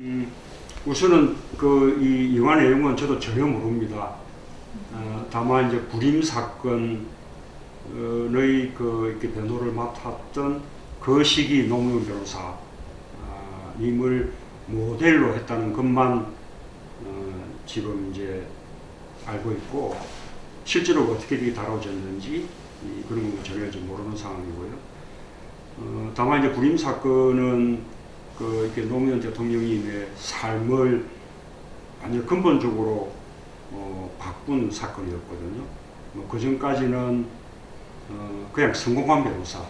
음, 우선은 그 이 영화 내용은 저도 전혀 모릅니다. 어, 다만 이제 불임 사건의 그 이렇게 변호를 맡았던 그 시기 노무현 변호사 아, 님을 모델로 했다는 것만 어, 지금 이제 알고 있고 실제로 어떻게 다뤄졌는지 이, 그런 건 전혀 모르는 상황이고요. 어, 다만 이제 불임 사건은 그 이렇게 노무현 대통령님의 삶을 완전 근본적으로 어, 바꾼 사건이었거든요. 뭐 그 전까지는 어, 그냥 성공한 변호사,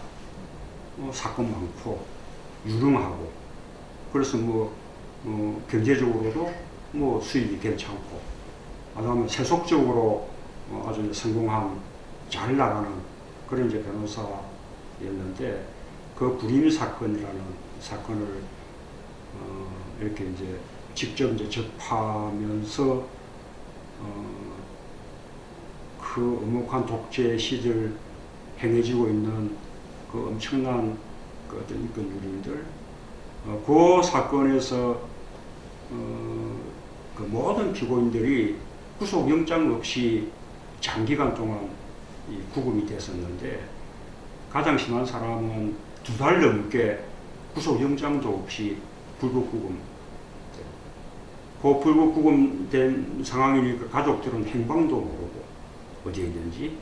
어, 사건 많고 유능하고 그래서 뭐 어, 경제적으로도 뭐 수입이 괜찮고 그다음에 세속적으로 어, 아주 성공한 잘 나가는 그런 이제 변호사였는데 그 불임 사건이라는 사건을 어, 이렇게 이제 직접 이제 접하면서 어, 그 엄혹한 독재 시절 행해지고 있는 그 엄청난 그 어떤 인권 유린들 어, 그 사건에서 어, 그 모든 피고인들이 구속영장 없이 장기간 동안 이 구금이 됐었는데 가장 심한 사람은 두 달 넘게 구속영장도 없이 불법 구금. 그 불법 구금 된 상황이니까 가족들은 행방도 모르고 어디에 있는지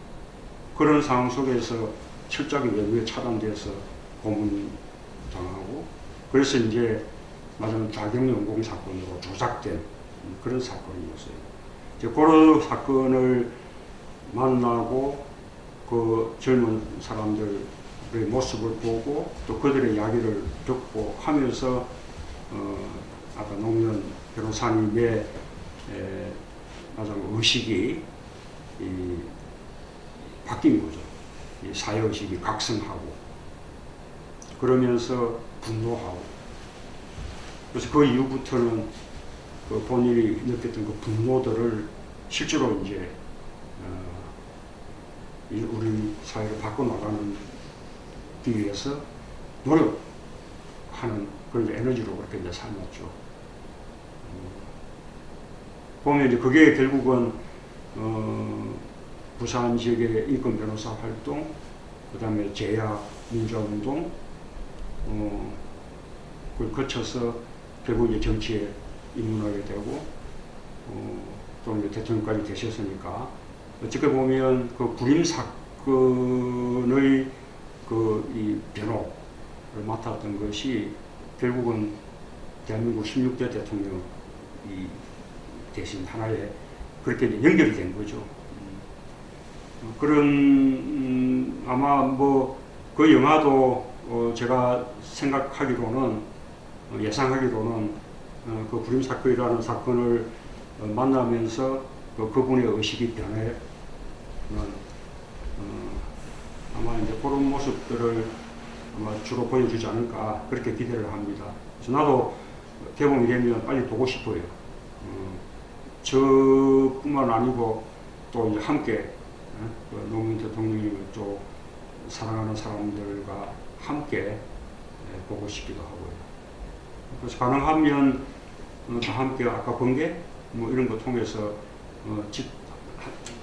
그런 상황 속에서 철저하게 외부에 차단돼서 고문 당하고 그래서 이제 마지막 자경연공 사건으로 조작된 그런 사건이었어요. 이제 그런 사건을 만나고 그 젊은 사람들의 모습을 보고 또 그들의 이야기를 듣고 하면서 어, 아까 노무현 변호사님의 에, 가장 의식이 이, 바뀐 거죠. 이 사회의식이 각성하고 그러면서 분노하고 그래서 그 이후부터는 그 본인이 느꼈던 그 분노들을 실제로 이제 어, 이 우리 사회를 바꿔나가는 기 위해서 노력 하는 그런 에너지로 그렇게 이제 삶았죠. 음, 보면 이제 그게 결국은 어, 부산 지역의 인권 변호사 활동, 그 다음에 제야 민주화운동, 어, 그걸 거쳐서 결국 이제 정치에 입문하게 되고, 어, 또 이제 대통령까지 되셨으니까, 어떻게 보면 그 불임 사건의 그 이 변호를 맡았던 것이 결국은 대한민국 16대 대통령이 대신 하나의 그렇게 연결이 된 거죠. 음, 그런 음, 아마 뭐 그 영화도 어 제가 생각하기로는 어 예상하기로는 어 그 불임 사건이라는 사건을 어 만나면서 그 그분의 의식이 변해 어 아마 이제 그런 모습들을 아마 주로 보여주지 않을까 그렇게 기대를 합니다. 나도 개봉이 되면 빨리 보고 싶어요. 어, 저뿐만 아니고 또 이제 함께 어, 그 노무현 대통령님을 또 사랑하는 사람들과 함께 예, 보고 싶기도 하고요. 그래서 가능하면 어, 다 함께 아까 본게뭐 이런 거 통해서 어, 집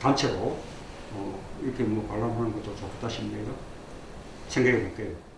단체로 어, 이렇게 뭐 관람하는 것도 좋겠다 싶네요. 생각해 볼게요.